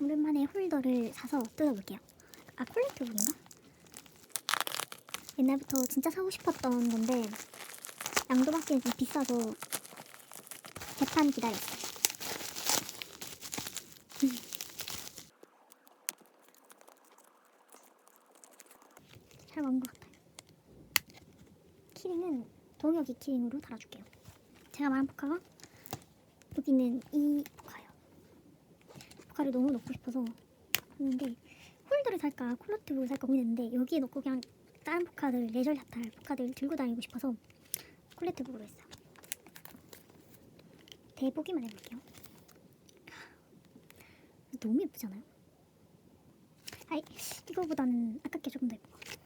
오랜만에 홀더를 사서 뜯어볼게요. 아 콜렉트북인가? 옛날부터 진짜 사고 싶었던 건데 양도받기엔 좀 비싸서 개판 기다렸어요. 잘 나온 것 같아요. 키링은 동혁이 키링으로 달아줄게요. 제가 말한 포카가 여기 있는 이 포카를 너무 넣고 싶어서 했는데 홀더를 살까 콜라트북을 살까 고민했는데 여기에 넣고 그냥 다른 포카들 레저 샤탈 포카들 들고 다니고 싶어서 콜레트북으로 했어요. 대보기만 해볼게요. 너무 예쁘지 않아요? 아이 이거보다는 아깝게 조금 더 예쁜 것 같아요.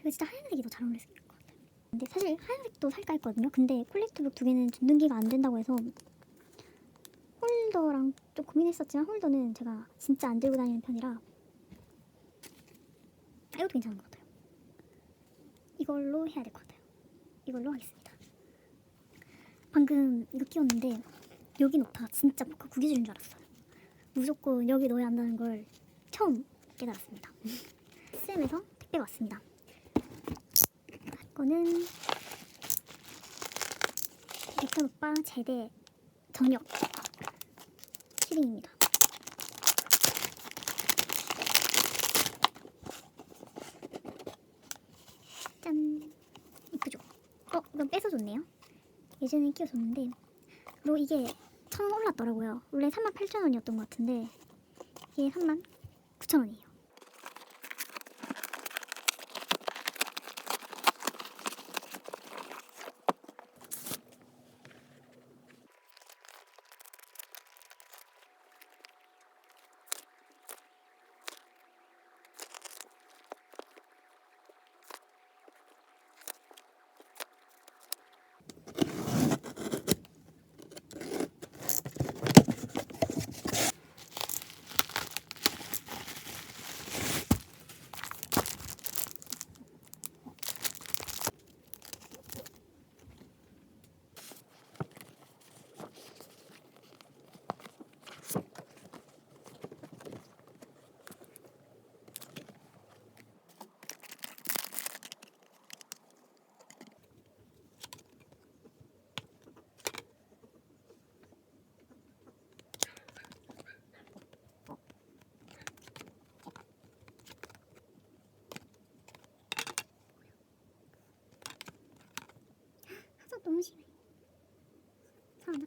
이거 진짜 하얀색이 더 잘 어울릴 것 같아요. 근데 사실 하얀색도 살까 했거든요. 근데 콜렉트북 두 개는 등기가 안 된다고 해서 홀더랑 좀 고민했었지만 홀더는 제가 진짜 안 들고 다니는 편이라 아, 이것도 괜찮은 것 같아요. 이걸로 해야 될 것 같아요. 이걸로 하겠습니다. 방금 이거 끼웠는데 여기 넣다 진짜 포카 구겨지는 줄 알았어요. 무조건 여기 넣어야 한다는 걸 처음 깨달았습니다. 쌤에서 택배 왔습니다. 이거는 백현 오빠 제대 저녁 키링입니다. 짠 이쁘죠? 어 이건 뺏어줬네요. 예전에 끼워줬는데 그리고 이게 천 올랐더라고요. 원래 38,000원이었던 것 같은데 이게 39,000원이에요.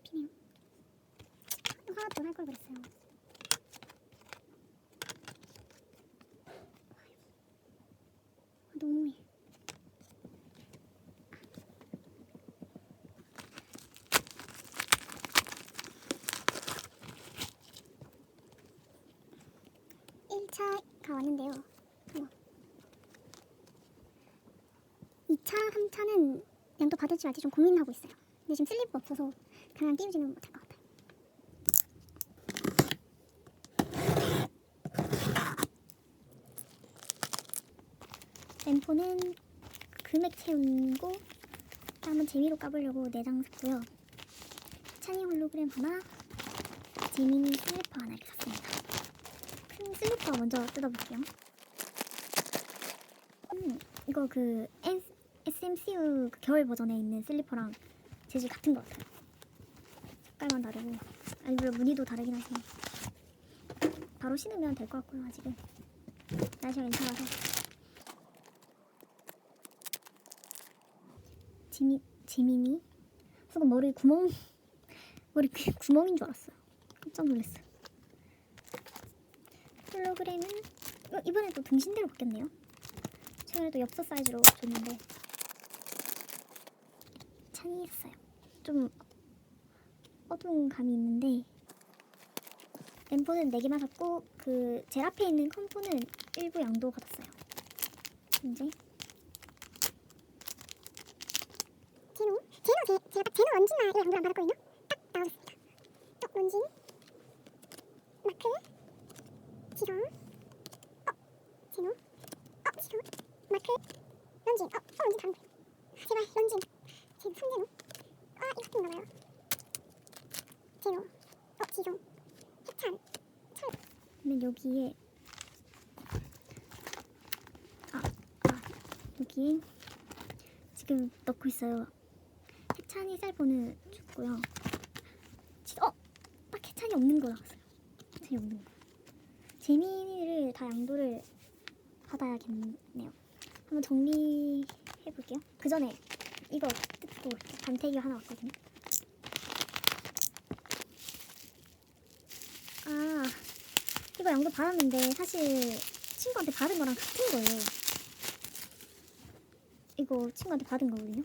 잡히네요. 또 하나 더할걸 그랬어요. 아, 너무해. 일차가 왔는데요. 어머. 2차, 3차는 양도 받을지 말지 좀 고민하고 있어요. 근데 지금 슬리퍼 없어서 그냥 띄우지는 못할 것 같아요. 램포는 금액 채우고 한번 재미로 까보려고 4장 샀고요. 찬이 홀로그램 하나, 재민이 슬리퍼 하나 이렇게 샀습니다. 큰 슬리퍼 먼저 뜯어볼게요. 음, 이거 그 SMCU 그 겨울 버전에 있는 슬리퍼랑 재질 같은 것 같아요. 색깔만 다르고 아니 물론 무늬도 다르긴 하지만 바로 신으면 될 것 같고요 아직은. 날씨가 괜찮아서. 지미 지민이? 순간 머리 구멍 머리 그 구멍인 줄 알았어요. 깜짝 놀랐어요. 홀로그램은 어, 이번에 또 등신대로 바뀌었네요. 최근에 또 엽서 사이즈로 줬는데 찬이 했어요. 좀 어두운 감이 있는데 엠포는 4개만 샀고 그 제일 앞에 있는 컴포는 일부 양도 받았어요. 이제 제노? 제노 제, 딱 제노 런쥔나 이거 양도 안 받았거든요? 딱 나오셨습니다 또 런쥔 마크 지성 어? 제노? 어? 지성? 마크 런쥔 어? 어 런쥔 다른 거 제발 런쥔 제 손제노? 아 이거 같은 거봐요 제노 어? 지성 해찬 여기에 아, 아 여기에 지금 넣고 있어요. 해찬이 셀폰은 줬고요. 지- 어, 딱 해찬이 없는 거 나왔어요. 해찬이 없는 거. 재민이를 다 양도를 받아야겠네요. 한번 정리해 볼게요. 그 전에 이거 뜯고. 반태기가 하나 왔거든요. 아, 이거 양도 받았는데 사실 친구한테 받은 거랑 같은 거예요. 이거 친구한테 받은 거거든요.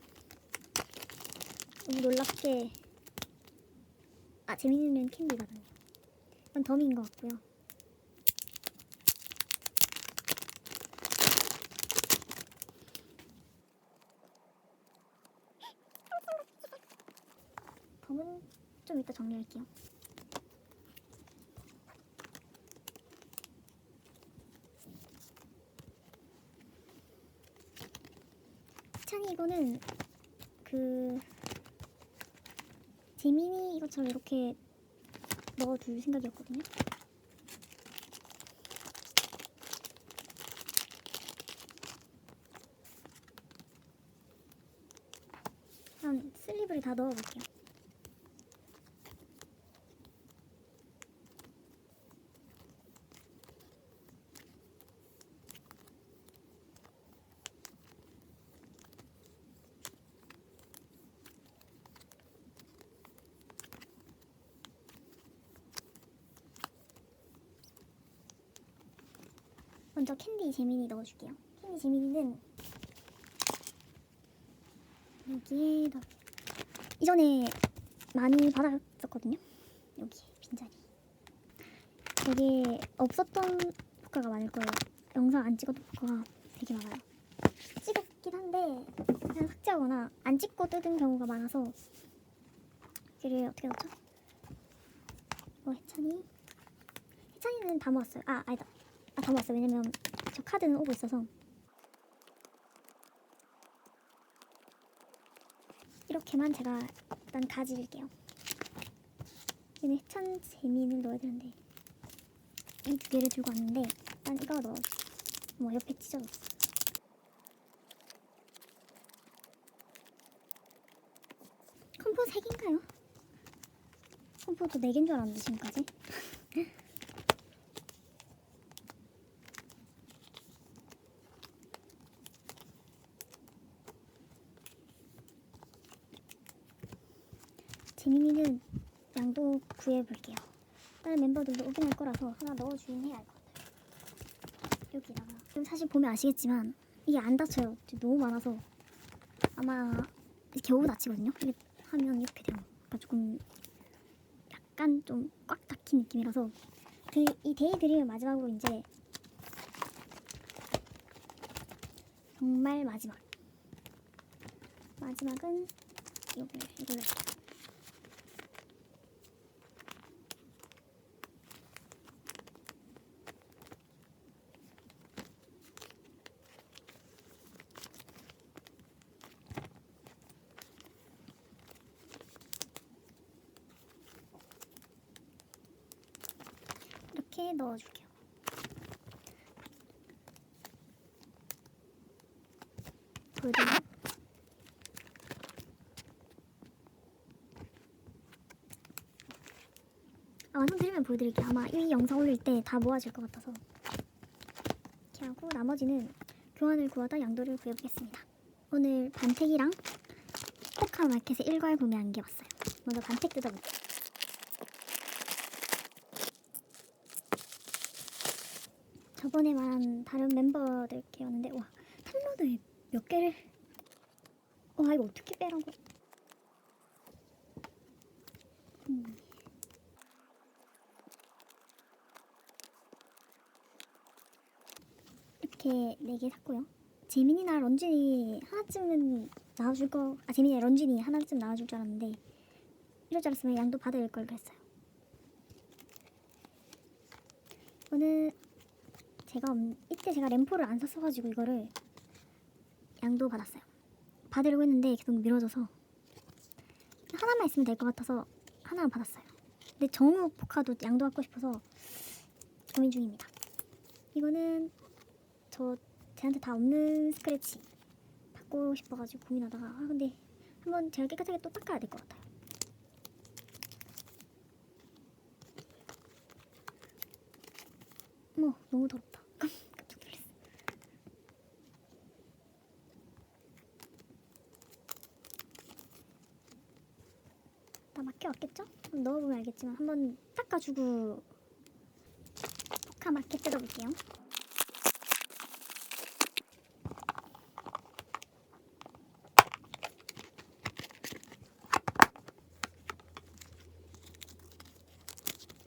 너무 놀랍게 아 재민이는 캔디 받았네요. 이건 덤인 것 같고요. 덤은 좀 이따 정리할게요. 이거는 그 재민이 이것처럼 이렇게 넣어둘 생각이었거든요. 한 슬립을 다 넣어볼게요. 먼저 캔디 재민이 넣어줄게요. 캔디 재민이는 여기에 넣어. 이전에 많이 받았었거든요. 여기 빈자리. 여기에 없었던 포카가 많을 거예요. 영상 안 찍었던 포카가 되게 많아요. 찍었긴 한데 그냥 삭제하거나 안 찍고 뜯은 경우가 많아서 여기를 어떻게 넣죠? 이거 해찬이 해찬이는 다 모았어요. 아 아니다. 아, 다 모았어요. 왜냐면 저 카드는 오고 있어서. 이렇게만 제가 일단 가질게요. 얘는 해찬 재미는 넣어야 되는데 이 두 개를 들고 왔는데 일단 이거 넣어. 뭐 옆에 찢어졌어. 컴포 3개인가요? 컴포도 4개인 줄 알았는데 지금까지. 재민이는 양도 구해볼게요. 다른 멤버들도 오긴 할 거라서 하나 넣어주긴 해야 할 것 같아요. 여기다가 지금 사실 보면 아시겠지만 이게 안 닫혀요. 지금 너무 많아서 아마 겨우 닫히거든요. 이게 하면 이렇게 돼요. 그러니까 조금 약간 좀 꽉 닫힌 느낌이라서 그 이 데이 드림을 마지막으로 이제 정말 마지막 마지막은 이걸 이걸로 넣어줄게요. 보여드릴까요? 아, 완성드리면 보여드릴게요. 아마 이 영상 올릴 때 다 모아질 것 같아서 이렇게 하고 나머지는 교환을 구하다 양도를 구해보겠습니다. 오늘 반택이랑 포카 마켓에 일괄 구매한 게 왔어요. 먼저 반택 뜯어볼게요. 저번에 말한 다른 멤버들께 왔는데 와 탑로드 몇 개를 와 이거 어떻게 빼라고 음. 이렇게 네 개 샀고요 재민이나 런쥔이 하나쯤은 나와줄 거, 아 재민이 런쥔이 하나쯤 나와줄 줄 알았는데 이럴 줄 알았으면 양도 받을 걸 그랬어요. 이거는 제가 없, 이때 제가 램포를 안 샀어가지고 이거를 양도 받았어요. 받으려고 했는데 계속 미뤄져서 하나만 있으면 될 것 같아서 하나 받았어요. 근데 정우 포카도 양도 받고 싶어서 고민 중입니다. 이거는 저 쟤한테 다 없는 스크래치 바꾸고 싶어가지고 고민하다가 아 근데 한번 제가 깨끗하게 또 닦아야 될 것 같아요. 어머 너무 더럽다. 깜짝 놀랐어. 다 막혀왔겠죠? 한번 넣어보면 알겠지만 한번 닦아주고 포카 맞게 뜯어볼게요.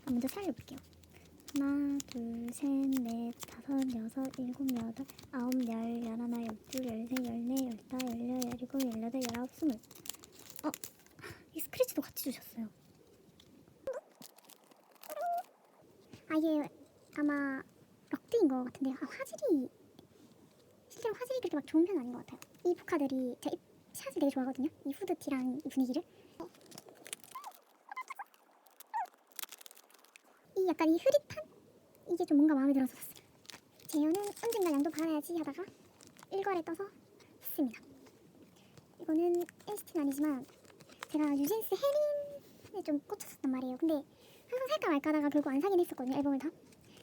아, 먼저 살려볼게요. 하나, 둘, 셋, 넷, 다섯, 여섯, 일곱, 여덟, 아홉, 열, 열하나, 열둘, 열세, 열네, 열다, 열여, 열일곱, 열여덟, 열아홉, 스물. 어, 이 스크래치도 같이 주셨어요. 아 이게 아마 럭드인 것 같은데 아, 화질이 실제로 화질이 그렇게 막 좋은 편은 아닌 것 같아요. 이 포카들이 제가 이 샷을 되게 좋아하거든요. 이 후드티랑 이 분위기를. 이 약간 이 흐릿한 이게 좀 뭔가 마음에 들어서 샀어요. 제어는 언젠가 양도 받아야지 하다가 일괄에 떠서 샀습니다. 이거는 NCT는 아니지만 제가 뉴진스 해린에 좀 꽂혔었단 말이에요. 근데 항상 살까 말까 하다가 결국 안 사긴 했었거든요. 앨범을 다.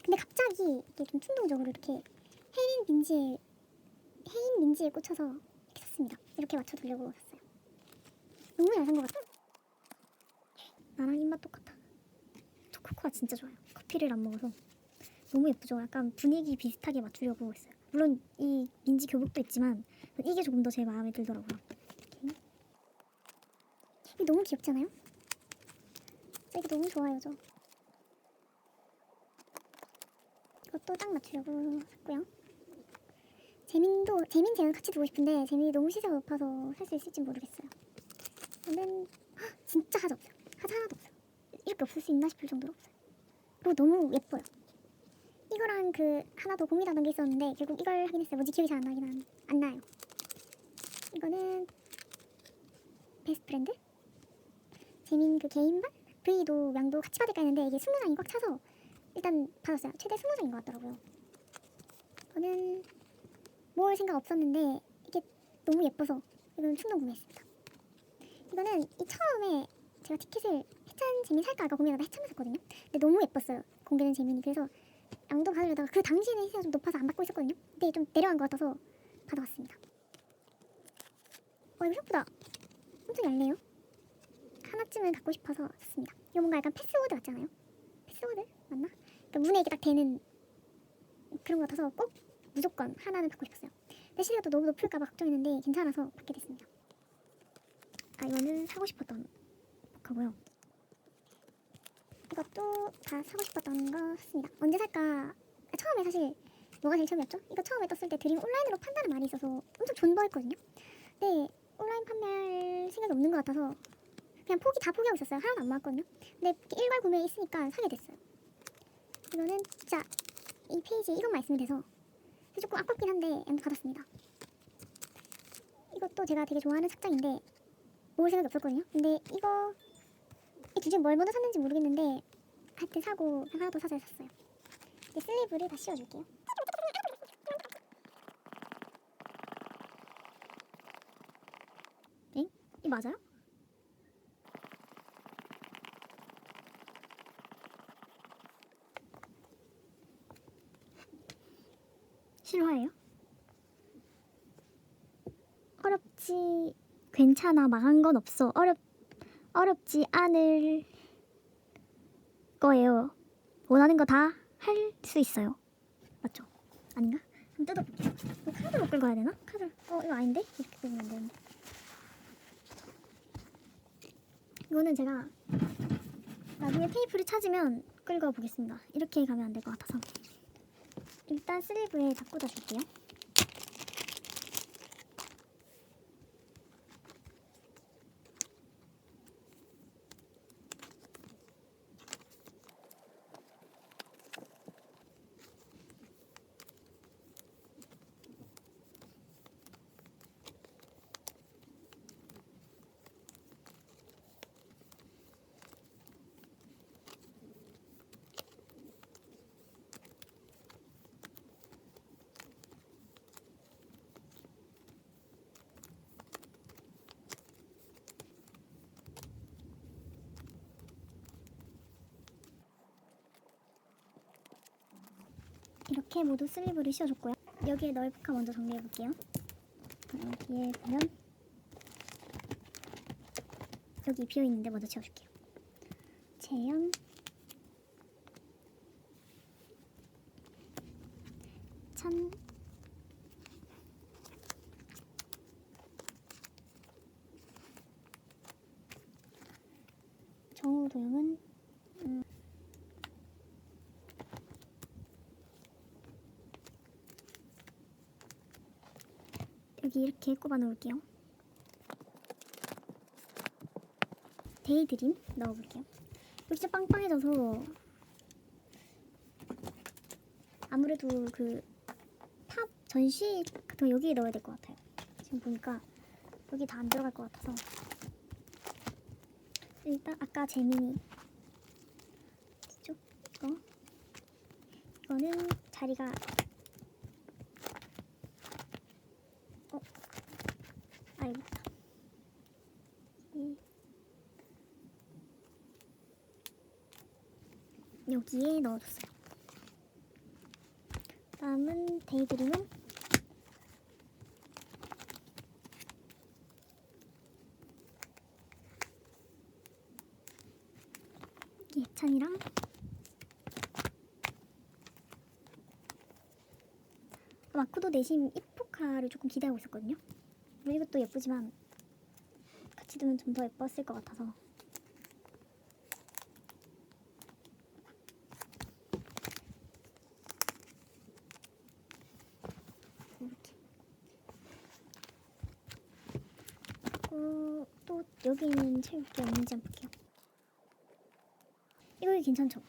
근데 갑자기 이게 좀 충동적으로 이렇게 혜린 민지에 혜인 민지에 꽂혀서 샀습니다. 이렇게 맞춰 두려고 샀어요. 너무 잘 산 것 같아. 나랑 입맛 똑같아. 초코코가 진짜 좋아요. 커피를 안 먹어서 너무 예쁘죠. 약간 분위기 비슷하게 맞추려고 했어요. 물론 이 민지 교복도 있지만 이게 조금 더 제 마음에 들더라고요. 이게 너무? 진짜 이게 너무 좋아요, 저. 이것도 딱 맞추려고 샀고요. 재민도 재민 쟤는 같이 두고 싶은데 재민이 너무 시세가 높아서 살 수 있을지 모르겠어요. 저는 헉, 진짜 하자 없어요. 하자 하나도 없어요. 이렇게 없을 수 있나 싶을 정도로 없어요. 그리고 너무 예뻐요. 이거랑 그 하나 더 고민하던 게 있었는데 결국 이걸 하긴 했어요. 뭐지 기억이 잘 안 나긴 한, 안 나요. 이거는 베스트 프렌드 재민 그 개인版V도 양도 같이 받을까 했는데 이게 20장이 꽉 차서 일단 받았어요. 최대 20장인 것 같더라고요. 저는 뭘 생각 없었는데 이게 너무 예뻐서 이건 충동 구매했습니다. 이거는 이 처음에 제가 티켓을 해찬 재민 살까 아까 고민하다 해찬을 샀거든요. 근데 너무 예뻤어요. 공개된 재민이 그래서 양도 받으려다가 그 당시에는 희세가 좀 높아서 안 받고 있었거든요. 근데 좀 내려간 것 같아서 받아왔습니다. 어 이거 생각보다 엄청 얇네요. 하나쯤은 갖고 싶어서 샀습니다. 이거 뭔가 약간 패스워드 같잖아요. 패스워드 맞나? 그러니까 문에 이게 딱 되는 그런 것 같아서 꼭 무조건 하나는 갖고 싶었어요. 근데 시세가 또 너무 높을까봐 걱정했는데 괜찮아서 받게 됐습니다. 아 이거는 사고 싶었던 포카고요. 이것도 다 사고 싶었던 거 샀습니다. 언제 살까? 아, 처음에 사실 뭐가 제일 처음이었죠? 이거 처음에 떴을 때 드림 온라인으로 판다는 말이 있어서 엄청 존버했거든요. 근데 온라인 판매할 생각이 없는 것 같아서 그냥 포기 다 포기하고 있었어요. 하나도 안 맞았거든요. 근데 일괄 구매에 있으니까 사게 됐어요. 이거는 진짜 이 페이지 이것만 있으면 돼서 조금 아깝긴 한데 양도 받았습니다. 이것도 제가 되게 좋아하는 색장인데 모을 생각이 없었거든요. 근데 이거 이두개 뭘 먼저 샀는지 모르겠는데 하여튼 사고 하나 더 사서 샀어요. 이제 슬리브를 다 씌워줄게요. 맞아요? 실화예요? 어렵지 괜찮아 망한 건 없어 어렵 어렵지 않을 거예요 원하는 거 다 할 수 있어요 맞죠? 아닌가? 한번 뜯어볼게요 이거 카드로 끌고 가야 되나? 카드 어 이거 아닌데? 이렇게 끌면 안 되는데 이거는 제가 나중에 테이프를 찾으면 끌고 보겠습니다 이렇게 가면 안 될 것 같아서 일단 슬리브에 다 꽂아줄게요. 이렇게 모두 슬리브를 씌워줬고요. 여기에 넣을 포카 먼저 정리해 볼게요. 여기에 보면 여기 비어 있는데 먼저 채워줄게요. 재현 찬 정우 도영은 음, 이렇게 꼽아 놓을게요. 데이드림 넣어볼게요. 진짜 빵빵해져서 아무래도 그팝 전시 같은 거 여기에 넣어야 될 것 같아요. 지금 보니까 여기 다 안 들어갈 것 같아서 일단 아까 재민이 이쪽 이거 이거는 자리가 어 알겠다 이- 여기에 넣어줬어요. 다음은 데이드림은 예찬이랑 마크도 내심 이포카를 조금 기대하고 있었거든요. 이것도 예쁘지만 같이 두면 좀 더 예뻤을 것 같아서 이렇게 그리고 또 여기는 채울 게 없는지 한번 볼게요. 이거 괜찮죠?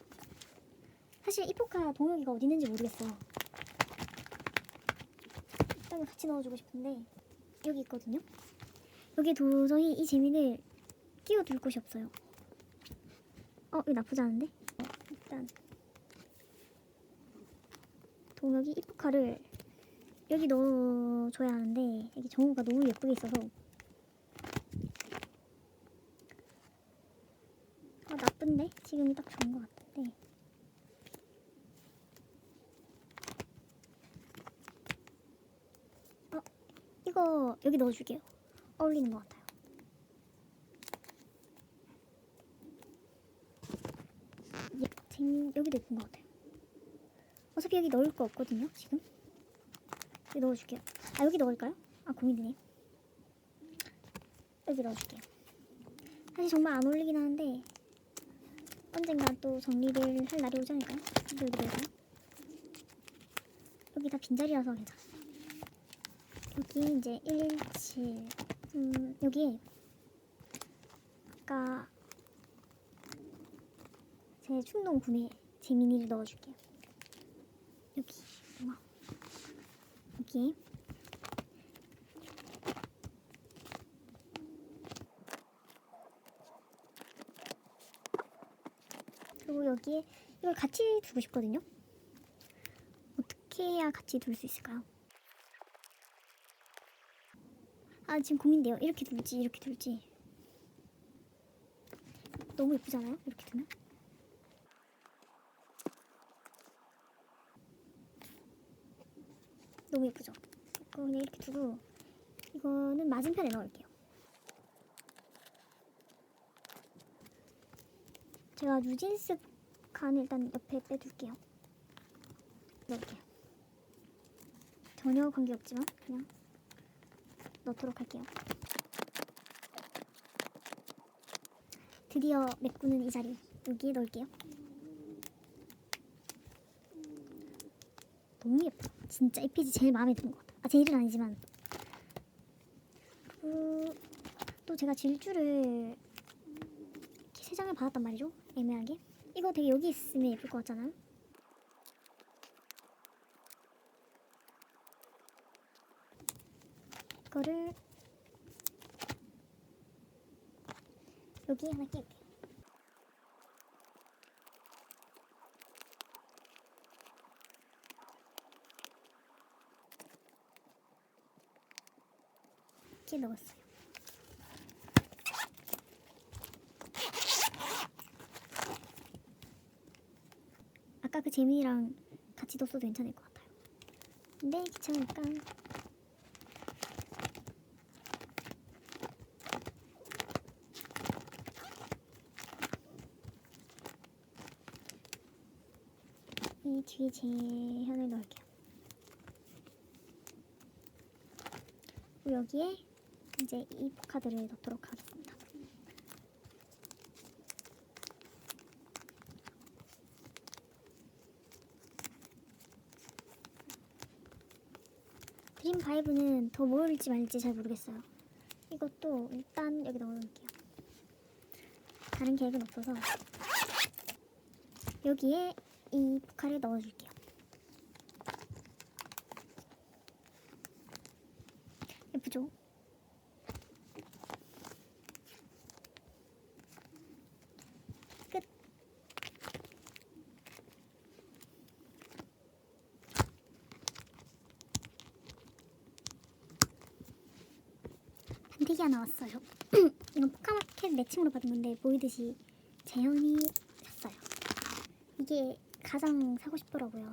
사실 이포카 동혁이가 어디 있는지 모르겠어. 일단 같이 넣어주고 싶은데 여기 있거든요. 여기 도저히 이 재미를 끼워둘 곳이 없어요. 어, 이거 나쁘지 않은데? 어, 일단 동혁이 이포카를 여기 넣어줘야 하는데 여기 정우가 너무 예쁘게 있어서 아 지금이 딱 좋은 것 같은데. 어 이거 여기 넣어줄게요. 어울리는 것 같아요. 예, 재미 여기도 예쁜 것 같아요. 어차피 여기 넣을 거 없거든요 지금. 여기 넣어줄게요. 아 여기 넣을까요? 아 고민되네요. 여기 넣어줄게요. 사실 정말 안 어울리긴 하는데 언젠가 또 정리를 할 날이 오지 않을까요? 여기 넣을까요? 여기 다 빈자리라서 괜찮아요 여기 이제 117 음, 여기 아까 제 충동 구매 재민이를 넣어줄게요 여기 어머. 여기 그리고 여기에 이걸 같이 두고 싶거든요. 어떻게 해야 같이 둘 수 있을까요? 아 지금 고민돼요. 이렇게 둘지 이렇게 둘지. 너무 예쁘잖아요. 이렇게 두면. 너무 예쁘죠. 이거 그냥 이렇게 두고 이거는 맞은편에 넣을게요. 제가 뉴진스 칸을 일단 옆에 빼둘게요. 넣을게요. 전혀 관계없지만 그냥 넣도록 할게요. 드디어 메꾸는 이 자리 여기에 넣을게요. 너무 예뻐. 진짜 이 페이지 제일 마음에 드는 것 같아. 아 제일은 아니지만 그리고 또 제가 질주를 이렇게 세 장을 받았단 말이죠. 애매하게. 이거 되게 여기 있으면 예쁠 것 같잖아요. 이거를 여기 하나 끼울게요. 이렇게 넣었어요. 아까 그 재민이랑 같이 넣었어도 괜찮을 것 같아요. 근데 귀찮으니까 이 뒤에 제현을 넣을게요. 여기에 이제 이 포카드를 넣도록 하겠습니다. 바이브는 더 모을지 말지 잘 모르겠어요. 이것도 일단 여기 넣어놓을게요. 다른 계획은 없어서 여기에 이 포카를 넣어줄게요. 예쁘죠? 반대기가 나왔어요. 이건 포카마켓 매칭으로 받은 건데 보이듯이 재현이 샀어요. 이게 가장 사고 싶더라고요.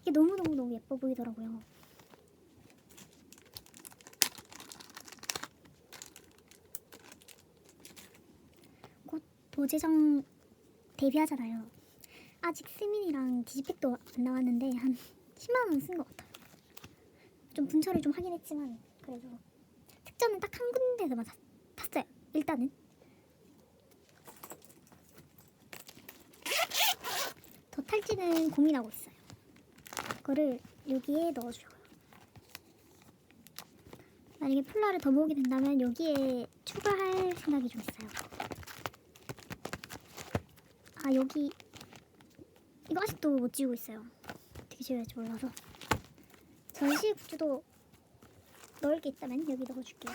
이게 너무너무너무 예뻐 보이더라고요. 곧 도제정 데뷔하잖아요. 아직 스민이랑 디지팩도 안 나왔는데 한 10만 원 쓴 것 같아요. 좀 분철을 좀 하긴 했지만 그래도 특전은 딱한 군데서만 샀, 샀어요. 일단은 더 탈지는 고민하고 있어요. 그거를 여기에 넣어줘요. 만약에 폴라를 더 모으게 된다면 여기에 추가할 생각이 좀 있어요. 아 여기 이거 아직도 못 지우고 있어요. 어떻게 지워야 할지 몰라서 전시 굿즈도 넣을 게 있다면 여기 넣어줄게요.